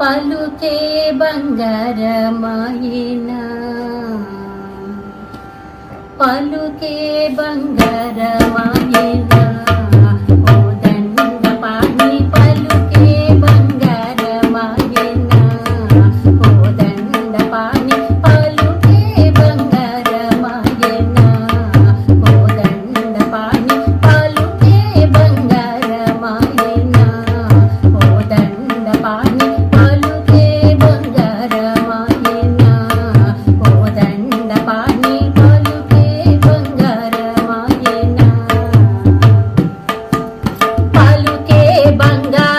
పలుకే బంగారమైన పలుకే బంగారమైన பாடி banga.